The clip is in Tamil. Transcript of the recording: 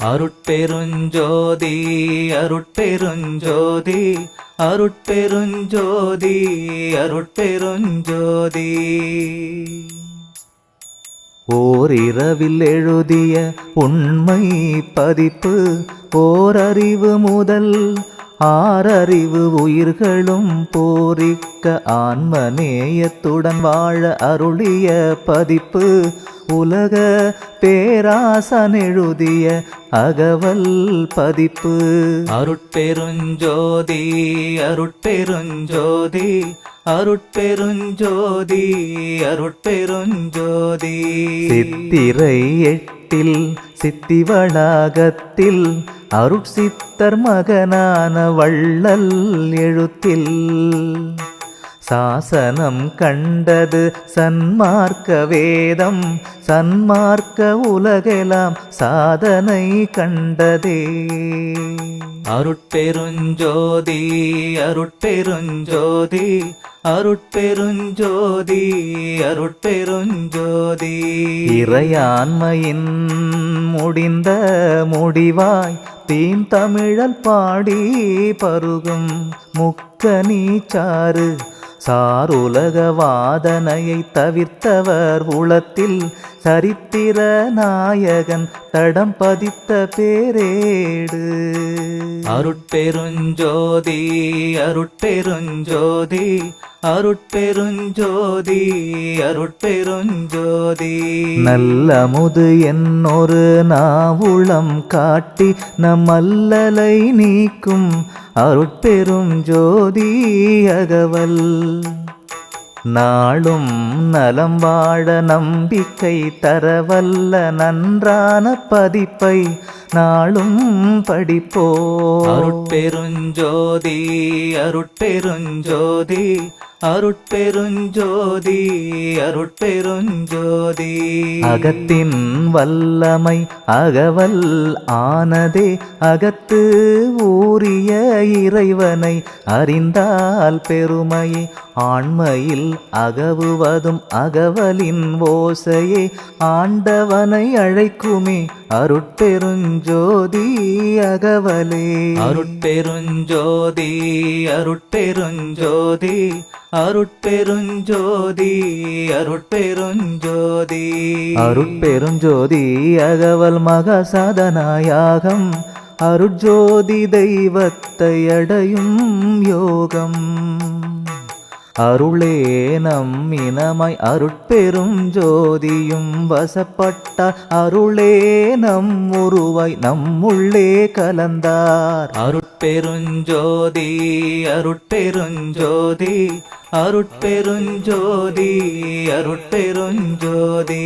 அருட்பெருஞ்சோதி அருட்பெருஞ்சோதி அருட்பெருஞ்சோதி அருட்பெருஞ்சோதி. ஓரிரவில் எழுதிய உண்மை பதிப்பு ஓரறிவு முதல் ஆறறிவு உயிர்களும் போரிக்க ஆன்ம நேயத்துடன் வாழ அருளிய பதிப்பு. உலக பேராசன் எழுதிய அகவல் பதிப்பு. அருட்பெருஞ்சோதி அருட்பெருஞ்சோதி அருட்பெருஞ்சோதி அருட்பெருஞ்சோதி. சித்திரை எட்டில் சித்திவளாகத்தில் அருட்சித்தர் மகனான வள்ளல் எழுத்தில் சாசனம் கண்டது சன்மார்க்க வேதம் சன்மார்க்க உலகெல்லாம் சாதனை கண்டதே. அருட்பெருஞ்சோதி அருட்பெருஞ்சோதி அருட்பெருஞ்சோதி அருட்பெருஞ்சோதி. இறையாண்மையின் முடிந்த முடிவாய் தீன் தமிழல் பாடி பருகும் முக்கனீச்சாறு சாருலக வாதனையை தவிர்த்தவர் உளத்தில் சரித்திர நாயகன் தடம் பதித்த பேரேடு. அருட்பெருஞ்சோதி அருட்பெருஞ்சோதி அருட்பெருஞ்சோதி அருட்பெருஞ்சோதி. நல்லமுது என்னொரு நாவுளம் காட்டி நம் அல்லலை நீக்கும் அருட்பெரும் ஜோதி அகவல். நாளும் நலம் வாழ நம்பிக்கை தரவல்ல நன்றான பதிப்பை நாளும் படிப்போ அருட்பெருஞ்சோதி அருட்பெருஞ்சோதி அருட்பெருஞ்சோதி அருட்பெருஞ்சோதி. அகத்தின் வல்லமை அகவல் ஆனதே அகத்து ஊரிய இறைவனை அறிந்தால் பெருமையே. ஆண்மையில் அகவுவதும் அகவலின் ஓசையே ஆண்டவனை அழைக்குமே அருட்பெருஞ்சோதி அகவலே. அருட்பெருஞ்சோதி அருட்பெருஞ்சோதி அருட்பெருஞ்சோதி அருட்பெருஞ்சோதி. அருட்பெருஞ்சோதி அகவல் மகசாதனாயாகம் அருட்ஜோதி தெய்வத்தை அடையும் யோகம். அருளே நம் இனமாய் அருட்பெரும் ஜோதியும் வசப்பட்ட அருளே நம் உருவாய் நம்முள்ளே கலந்தார். அருட்பெருஞ்சோதி அருட்பெருஞ்சோதி அருட்பெருஞ்சோதி அருட்பெருஞ்சோதி